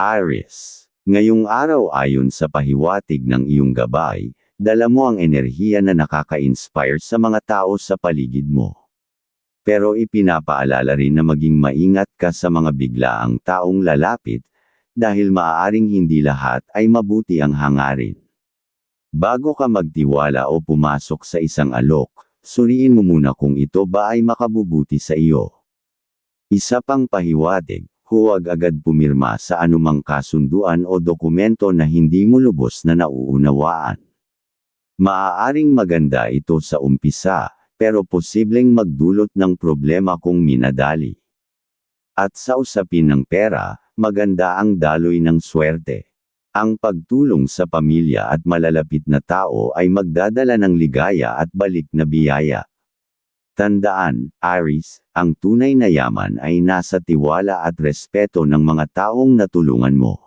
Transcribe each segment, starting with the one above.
Aries. Ngayong araw ayon sa pahiwatig ng iyong gabay, dala mo ang enerhiya na nakaka-inspire sa mga tao sa paligid mo. Pero ipinapaalala rin na maging maingat ka sa mga biglaang taong lalapit, dahil maaaring hindi lahat ay mabuti ang hangarin. Bago ka magtiwala o pumasok sa isang alok, suriin mo muna kung ito ba ay makabubuti sa iyo. Isa pang pahiwatig, huwag agad pumirma sa anumang kasunduan o dokumento na hindi mo lubos na nauunawaan. Maaaring maganda ito sa umpisa, pero posibleng magdulot ng problema kung minadali. At sa usapin ng pera, maganda ang daloy ng swerte. Ang pagtulong sa pamilya at malalapit na tao ay magdadala ng ligaya at balik na biyaya. Tandaan, Aries, ang tunay na yaman ay nasa tiwala at respeto ng mga taong natulungan mo.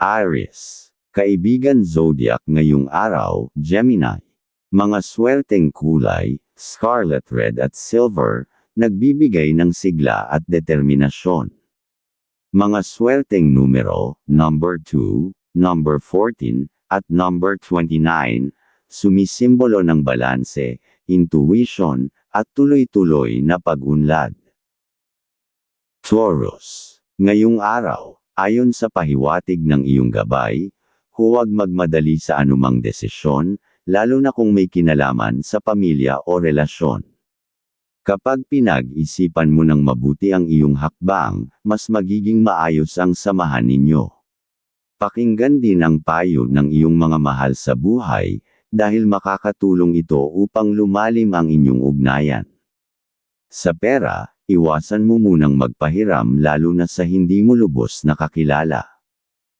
Aries, kaibigan zodiac ngayong araw, Gemini. Mga swerteng kulay, scarlet red at silver, nagbibigay ng sigla at determinasyon. Mga swerteng numero, number 2, number 14, at number 29, sumisimbolo ng balanse, intuition, at tuloy-tuloy na pag-unlad. Taurus. Ngayong araw, ayon sa pahiwatig ng iyong gabay, huwag magmadali sa anumang desisyon, lalo na kung may kinalaman sa pamilya o relasyon. Kapag pinag-isipan mo ng mabuti ang iyong hakbang, mas magiging maayos ang samahan ninyo. Pakinggan din ang payo ng iyong mga mahal sa buhay, dahil makakatulong ito upang lumalim ang inyong ugnayan. Sa pera, iwasan mo munang magpahiram lalo na sa hindi mo lubos na kakilala.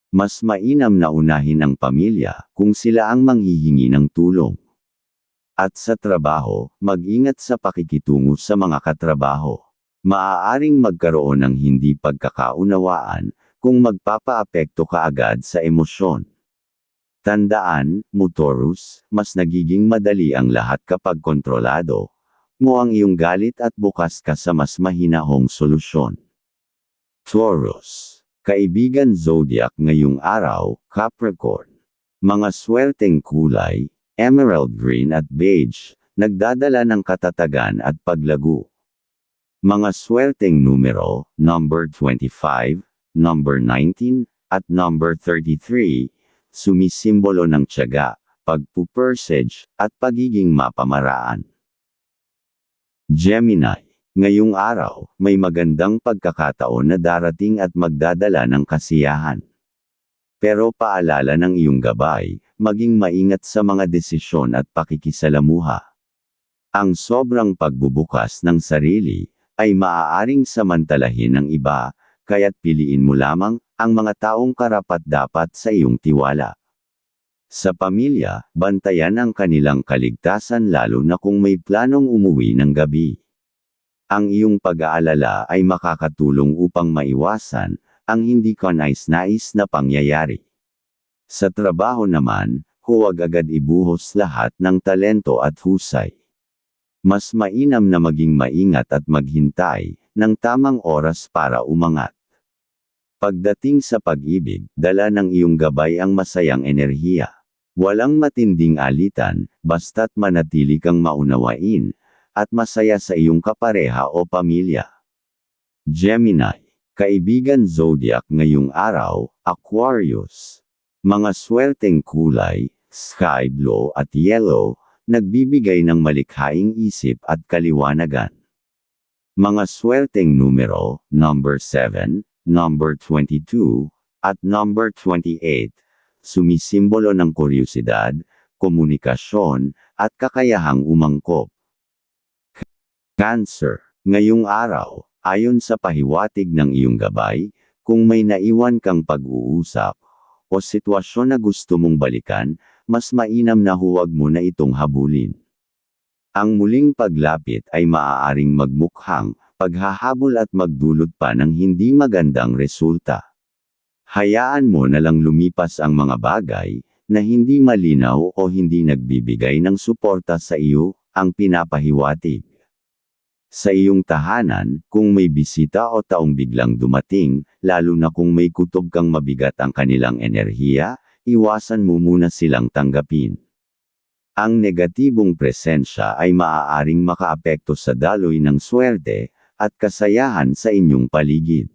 Mas mainam na unahin ang pamilya kung sila ang manghihingi ng tulong. At sa trabaho, mag-ingat sa pakikitungo sa mga katrabaho. Maaaring magkaroon ng hindi pagkakaunawaan kung magpapaapekto ka agad sa emosyon. Tandaan, Motorus, mas nagiging madali ang lahat kapag kontrolado mo ang iyong galit at bukas ka sa mas mahinahong solusyon. Taurus, kaibigan zodiac ngayong araw, Capricorn. Mga swerteng kulay, emerald green at beige, nagdadala ng katatagan at paglago. Mga swerteng numero, number 25, number 19, at number 33, sumisimbolo ng tiyaga, pagpupersage, at pagiging mapamaraan. Gemini, ngayong araw, may magandang pagkakataon na darating at magdadala ng kasiyahan. Pero paalala ng iyong gabay, maging maingat sa mga desisyon at pakikisalamuha. Ang sobrang pagbubukas ng sarili, ay maaaring samantalahin ng iba, kaya't piliin mo lamang, ang mga taong karapat-dapat sa iyong tiwala. Sa pamilya, bantayan ang kanilang kaligtasan lalo na kung may planong umuwi ng gabi. Ang iyong pag-aalala ay makakatulong upang maiwasan ang hindi ka nais-nais na pangyayari. Sa trabaho naman, huwag agad ibuhos lahat ng talento at husay. Mas mainam na maging maingat at maghintay ng tamang oras para umangat. Pagdating sa pag-ibig, dala ng iyong gabay ang masayang enerhiya. Walang matinding alitan, basta't manatili kang maunawain, at masaya sa iyong kapareha o pamilya. Gemini, kaibigan zodiac ngayong araw, Aquarius. Mga swerteng kulay, sky blue at yellow, nagbibigay ng malikhaing isip at kaliwanagan. Mga swerteng numero, number 7, number 22, at number 28, sumisimbolo ng kuryosidad, komunikasyon, at kakayahang umangkop. Cancer, ngayong araw, ayon sa pahiwatig ng iyong gabay, kung may naiwan kang pag-uusap, o sitwasyon na gusto mong balikan, mas mainam na huwag mo na itong habulin. Ang muling paglapit ay maaaring magmukhang, paghahabol at magdulot pa ng hindi magandang resulta. Hayaan mo na lang lumipas ang mga bagay, na hindi malinaw o hindi nagbibigay ng suporta sa iyo, ang pinapahiwatig. Sa iyong tahanan, kung may bisita o taong biglang dumating, lalo na kung may kutob kang mabigat ang kanilang enerhiya, iwasan mo muna silang tanggapin. Ang negatibong presensya ay maaaring makaapekto sa daloy ng swerte at kasayahan sa inyong paligid.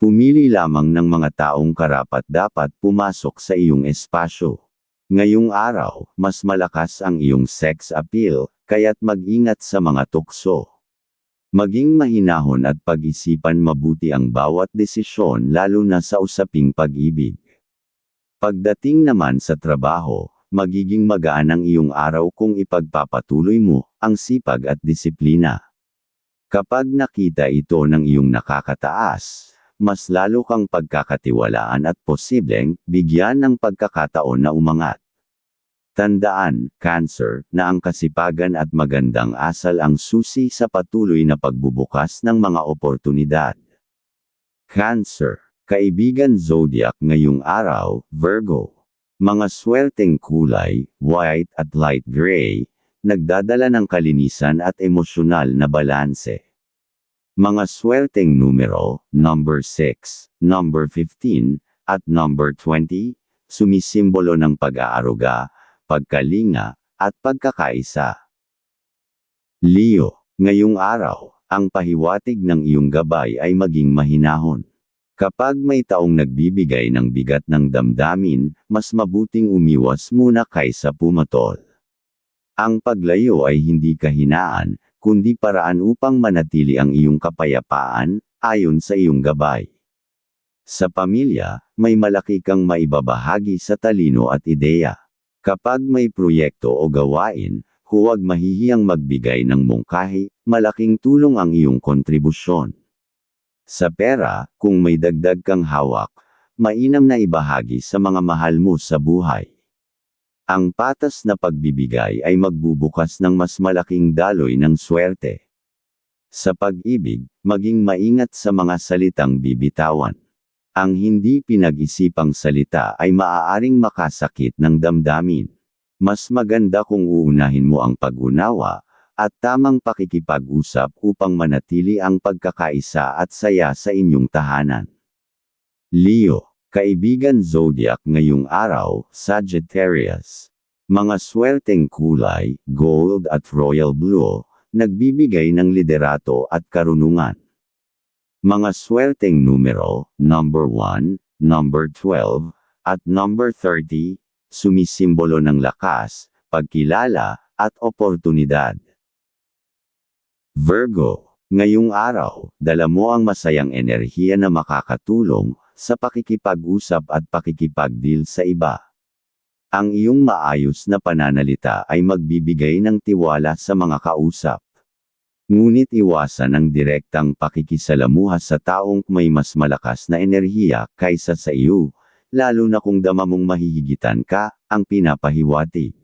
Pumili lamang ng mga taong karapat dapat pumasok sa iyong espasyo. Ngayong araw, mas malakas ang iyong sex appeal, kaya't mag-ingat sa mga tukso. Maging mahinahon at pag-isipan mabuti ang bawat desisyon lalo na sa usaping pag-ibig. Pagdating naman sa trabaho, magiging magaan ang iyong araw kung ipagpapatuloy mo ang sipag at disiplina. Kapag nakita ito ng iyong nakakataas, mas lalo kang pagkakatiwalaan at posibleng bigyan ng pagkakataon na umangat. Tandaan, Cancer, na ang kasipagan at magandang asal ang susi sa patuloy na pagbubukas ng mga oportunidad. Cancer, kaibigan zodiac ngayong araw, Virgo. Mga swerteng kulay, white at light gray, nagdadala ng kalinisan at emosyonal na balanse. Mga swerteng numero, number 6, number 15, at number 20, sumisimbolo ng pag-aaruga, pagkalinga, at pagkakaisa. Leo, ngayong araw, ang pahiwatig ng iyong gabay ay maging mahinahon. Kapag may taong nagbibigay ng bigat ng damdamin, mas mabuting umiwas muna kaysa pumatol. Ang paglayo ay hindi kahinaan, kundi paraan upang manatili ang iyong kapayapaan, ayon sa iyong gabay. Sa pamilya, may malaki kang maibabahagi sa talino at ideya. Kapag may proyekto o gawain, huwag mahihiyang magbigay ng mungkahi, malaking tulong ang iyong kontribusyon. Sa pera, kung may dagdag kang hawak, mainam na ibahagi sa mga mahal mo sa buhay. Ang patas na pagbibigay ay magbubukas ng mas malaking daloy ng swerte. Sa pag-ibig, maging maingat sa mga salitang bibitawan. Ang hindi pinag-isipang salita ay maaaring makasakit ng damdamin. Mas maganda kung uunahin mo ang pag-unawa, at tamang pakikipag-usap upang manatili ang pagkakaisa at saya sa inyong tahanan. Leo, kaibigan zodiac ngayong araw, Sagittarius. Mga swerteng kulay, gold at royal blue, nagbibigay ng liderato at karunungan. Mga swerteng numero, number 1, number 12, at number 30, sumisimbolo ng lakas, pagkilala, at oportunidad. Virgo, ngayong araw, dala mo ang masayang enerhiya na makakatulong sa pakikipag-usap at pakikipag-deal sa iba. Ang iyong maayos na pananalita ay magbibigay ng tiwala sa mga kausap. Ngunit iwasan ang direktang pakikisalamuha sa taong may mas malakas na enerhiya kaysa sa iyo, lalo na kung dama mong mahihigitan ka, ang pinapahiwatig.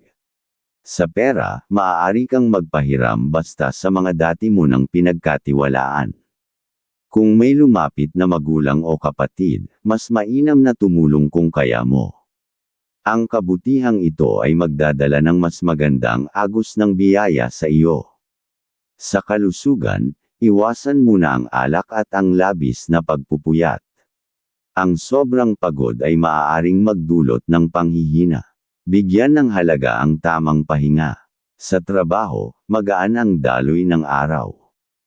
Sa pera, maaari kang magpahiram basta sa mga dati mo nang pinagkatiwalaan. Kung may lumapit na magulang o kapatid, mas mainam na tumulong kung kaya mo. Ang kabutihang ito ay magdadala ng mas magandang agos ng biyaya sa iyo. Sa kalusugan, iwasan muna ang alak at ang labis na pagpupuyat. Ang sobrang pagod ay maaaring magdulot ng panghihina. Bigyan ng halaga ang tamang pahinga. Sa trabaho, magaan ang daloy ng araw.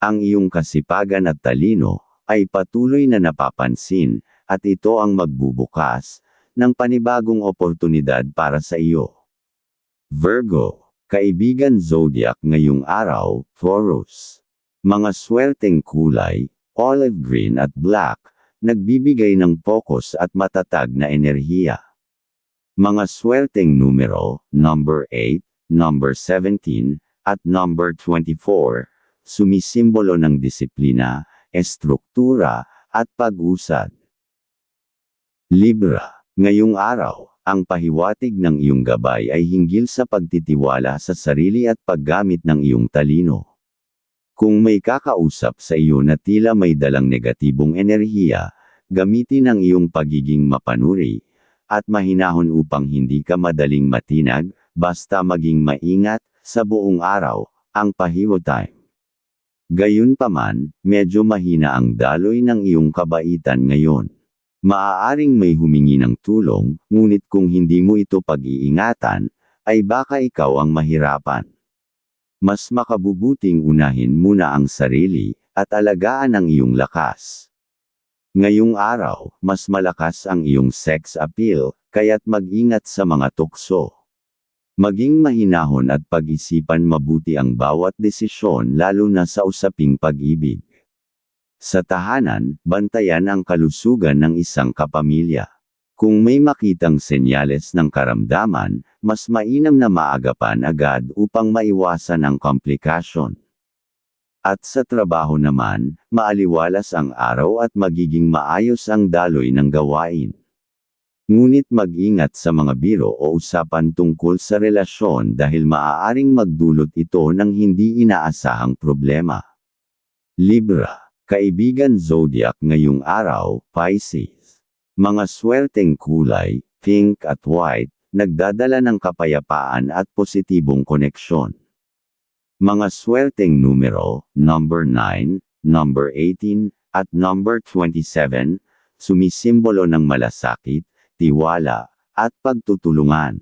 Ang iyong kasipagan at talino ay patuloy na napapansin, at ito ang magbubukas ng panibagong oportunidad para sa iyo. Virgo Kaibigan zodiac ngayong araw, Taurus. Mga swerteng kulay, olive green at black, nagbibigay ng focus at matatag na enerhiya. Mga swerteng numero, number 8, number 17, at number 24, sumisimbolo ng disiplina, estruktura, at pag-usad. Libra, ngayong araw, ang pahiwatig ng iyong gabay ay hinggil sa pagtitiwala sa sarili at paggamit ng iyong talino. Kung may kakausap sa iyo na tila may dalang negatibong enerhiya, gamitin ang iyong pagiging mapanuri, at mahinahon upang hindi ka madaling matinag, basta maging maingat, sa buong araw, ang pahiwo time. Gayunpaman, medyo mahina ang daloy ng iyong kabaitan ngayon. Maaaring may humingi ng tulong, ngunit kung hindi mo ito pag-iingatan, ay baka ikaw ang mahirapan. Mas makabubuting unahin muna ang sarili, at alagaan ang iyong lakas. Ngayong araw, mas malakas ang iyong sex appeal, kaya't mag-ingat sa mga tukso. Maging mahinahon at pag-isipan mabuti ang bawat desisyon lalo na sa usaping pag-ibig. Sa tahanan, bantayan ang kalusugan ng isang kapamilya. Kung may makitang senyales ng karamdaman, mas mainam na maagapan agad upang maiwasan ang komplikasyon. At sa trabaho naman, maaliwalas ang araw at magiging maayos ang daloy ng gawain. Ngunit mag-ingat sa mga biro o usapan tungkol sa relasyon dahil maaaring magdulot ito ng hindi inaasahang problema. Libra, Kaibigan Zodiac ngayong araw, Pisces. Mga swerteng kulay, pink at white, nagdadala ng kapayapaan at positibong koneksyon. Mga swerteng numero, number 9, number 18, at number 27, sumisimbolo ng malasakit, tiwala, at pagtutulungan.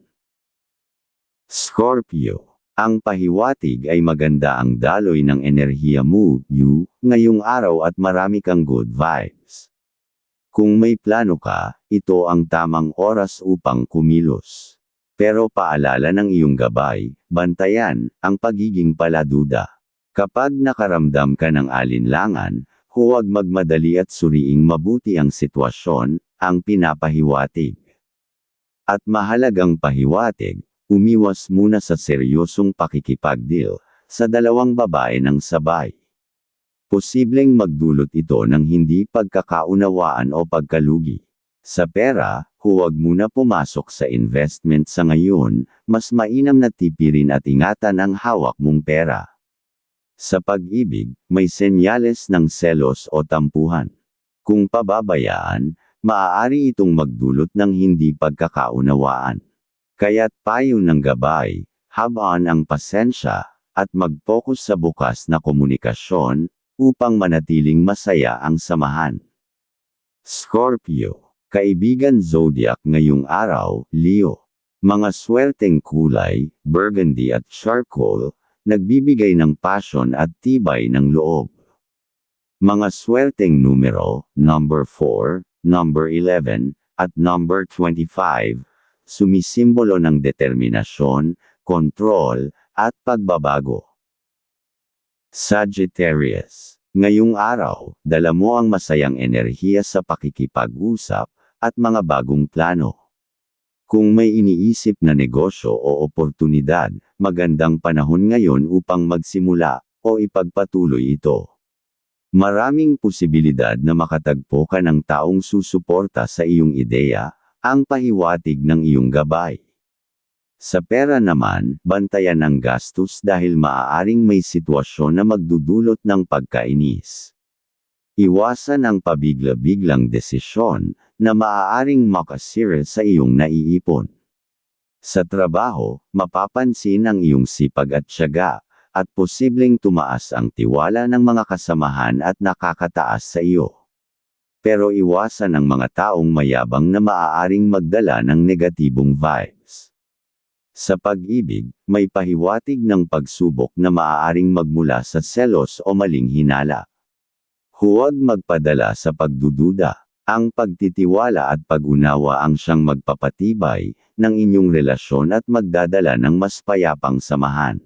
Scorpio. Ang pahiwatig ay maganda ang daloy ng enerhiya mo, you, ngayong araw at marami kang good vibes. Kung may plano ka, ito ang tamang oras upang kumilos. Pero paalala ng iyong gabay, bantayan, ang pagiging paladuda. Kapag nakaramdam ka ng alinlangan, huwag magmadali at suriing mabuti ang sitwasyon, ang pinapahiwatig. At mahalagang pahiwatig, umiwas muna sa seryosong pakikipagdeal, sa dalawang babae ng sabay. Posibleng magdulot ito ng hindi pagkakaunawaan o pagkalugi. Sa pera, huwag muna pumasok sa investment sa ngayon, mas mainam na tipirin at ingatan ang hawak mong pera. Sa pag-ibig, may senyales ng selos o tampuhan. Kung pababayaan, maaari itong magdulot ng hindi pagkakaunawaan. Kaya't payo ng gabay, habaan ang pasensya, at mag-focus sa bukas na komunikasyon, upang manatiling masaya ang samahan. Scorpio, kaibigan zodiac ngayong araw, Leo. Mga swerteng kulay, burgundy at charcoal, nagbibigay ng passion at tibay ng loob. Mga swerteng numero, number 4, number 11, at number 25, sumisimbolo ng determinasyon, kontrol, at pagbabago. Sagittarius. Ngayong araw, dala mo ang masayang enerhiya sa pakikipag-usap, at mga bagong plano. Kung may iniisip na negosyo o oportunidad, magandang panahon ngayon upang magsimula, o ipagpatuloy ito. Maraming posibilidad na makatagpo ka ng taong susuporta sa iyong ideya, ang pahiwatig ng iyong gabay. Sa pera naman, bantayan ang gastos dahil maaaring may sitwasyon na magdudulot ng pagkainis. Iwasan ang pabigla-biglang desisyon na maaaring makasira sa iyong naiipon. Sa trabaho, mapapansin ang iyong sipag at tiyaga, at posibleng tumaas ang tiwala ng mga kasamahan at nakakataas sa iyo. Pero iwasan ang mga taong mayabang na maaaring magdala ng negatibong vibes. Sa pag-ibig, may pahiwatig ng pagsubok na maaaring magmula sa selos o maling hinala. Huwag magpadala sa pagdududa. Ang pagtitiwala at pag-unawa ang siyang magpapatibay ng inyong relasyon at magdadala ng mas payapang samahan.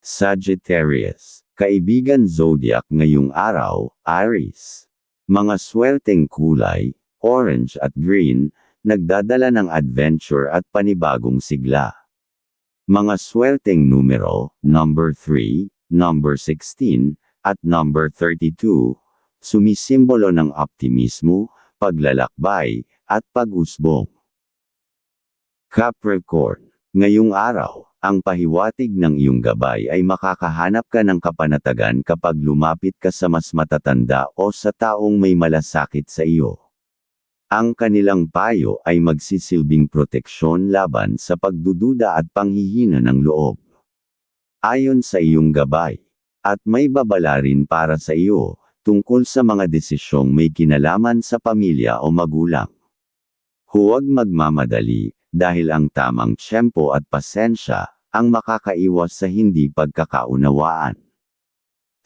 Sagittarius. Kaibigan zodiac ngayong araw, Aries. Mga swerteng kulay, orange at green, nagdadala ng adventure at panibagong sigla. Mga swerteng numero, number 3, number 16, at number 32, sumisimbolo ng optimismo, paglalakbay, at pag-usbong. Capricorn. Ngayong araw, ang pahiwatig ng iyong gabay ay makakahanap ka ng kapanatagan kapag lumapit ka sa mas matatanda o sa taong may malasakit sa iyo. Ang kanilang payo ay magsisilbing proteksyon laban sa pagdududa at panghihina ng loob. Ayon sa iyong gabay, at may babala rin para sa iyo, tungkol sa mga desisyong may kinalaman sa pamilya o magulang. Huwag magmamadali, dahil ang tamang tiyempo at pasensya, ang makakaiwas sa hindi pagkakaunawaan.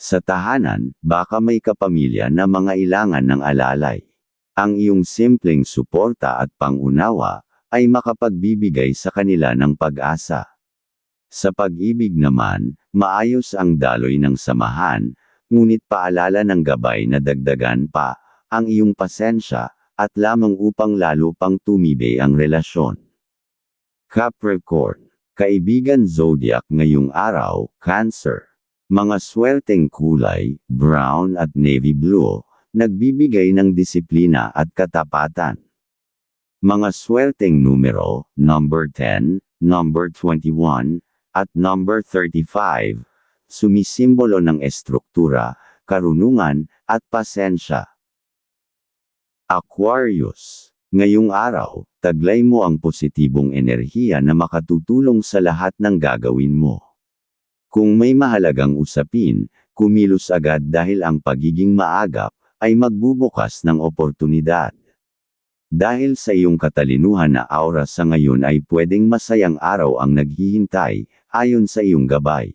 Sa tahanan, baka may kapamilya na mga ilangan ng alalay. Ang iyong simpleng suporta at pangunawa, ay makapagbibigay sa kanila ng pag-asa. Sa pag-ibig naman, maayos ang daloy ng samahan, ngunit paalala ng gabay na dagdagan pa, ang iyong pasensya, at lamang upang lalo pang tumibay ang relasyon. Capricorn, Kaibigan Zodiac ngayong araw, Cancer. Mga swerteng kulay, brown at navy blue, nagbibigay ng disiplina at katapatan. Mga swerteng numero, number 10, number 21, at number 35, sumisimbolo ng estruktura, karunungan, at pasensya. Aquarius. Ngayong araw, taglay mo ang positibong enerhiya na makatutulong sa lahat ng gagawin mo. Kung may mahalagang usapin, kumilos agad dahil ang pagiging maagap, ay magbubukas ng oportunidad. Dahil sa iyong katalinuhan na aura sa ngayon ay pwedeng masayang araw ang naghihintay, ayon sa iyong gabay.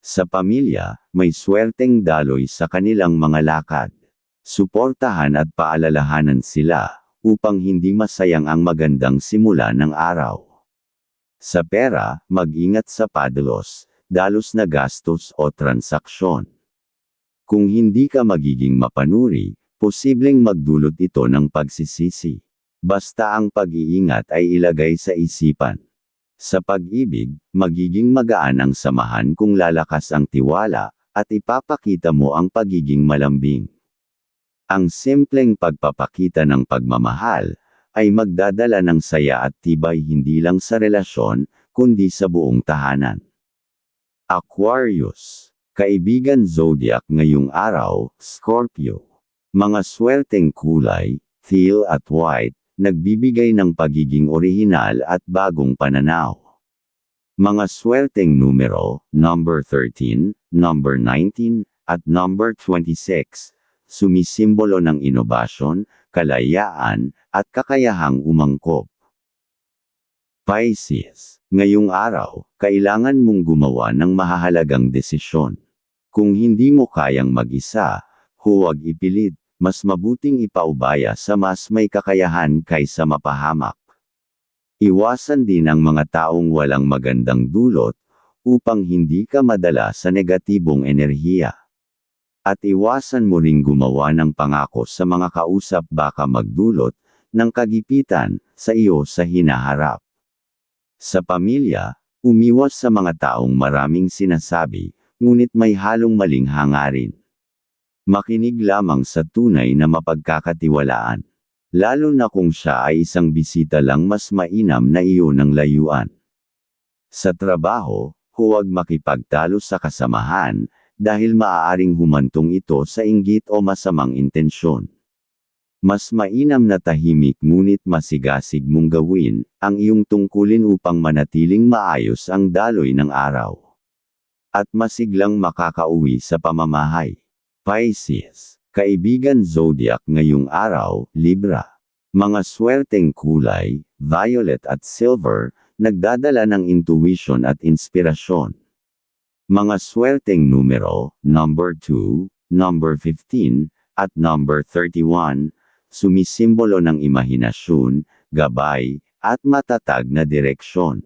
Sa pamilya, may swerteng daloy sa kanilang mga lakad. Suportahan at paalalahanan sila, upang hindi masayang ang magandang simula ng araw. Sa pera, mag-ingat sa padalos, dalos na gastos o transaksyon. Kung hindi ka magiging mapanuri, posibleng magdulot ito ng pagsisisi. Basta ang pag-iingat ay ilagay sa isipan. Sa pag-ibig, magiging magaan ang samahan kung lalakas ang tiwala, at ipapakita mo ang pagiging malambing. Ang simpleng pagpapakita ng pagmamahal, ay magdadala ng saya at tibay hindi lang sa relasyon, kundi sa buong tahanan. Aquarius Kaibigan Zodiac ngayong araw, Scorpio. Mga swerteng kulay, teal at white, nagbibigay ng pagiging orihinal at bagong pananaw. Mga swerteng numero, number 13, number 19, at number 26, sumisimbolo ng inobasyon, kalayaan, at kakayahang umangkop. Pisces, ngayong araw, kailangan mong gumawa ng mahahalagang desisyon. Kung hindi mo kayang mag-isa, huwag ipilit, mas mabuting ipaubaya sa mas may kakayahan kaysa mapahamak. Iwasan din ang mga taong walang magandang dulot, upang hindi ka madala sa negatibong enerhiya. At iwasan mo ring gumawa ng pangako sa mga kausap baka magdulot, ng kagipitan, sa iyo sa hinaharap. Sa pamilya, umiwas sa mga taong maraming sinasabi, ngunit may halong maling hangarin. Makinig lamang sa tunay na mapagkakatiwalaan. Lalo na kung siya ay isang bisita lang mas mainam na iyon ang layuan. Sa trabaho, huwag makipagtalo sa kasamahan, dahil maaaring humantong ito sa inggit o masamang intensyon. Mas mainam na tahimik ngunit masigasig mong gawin, ang iyong tungkulin upang manatiling maayos ang daloy ng araw at masiglang makakauwi sa pamamahay. Pisces, kaibigan zodiac ngayong araw, Libra. Mga swerteng kulay, violet at silver, nagdadala ng intuition at inspirasyon. Mga swerteng numero, number 2, number 15, at number 31, sumisimbolo ng imahinasyon, gabay, at matatag na direksyon.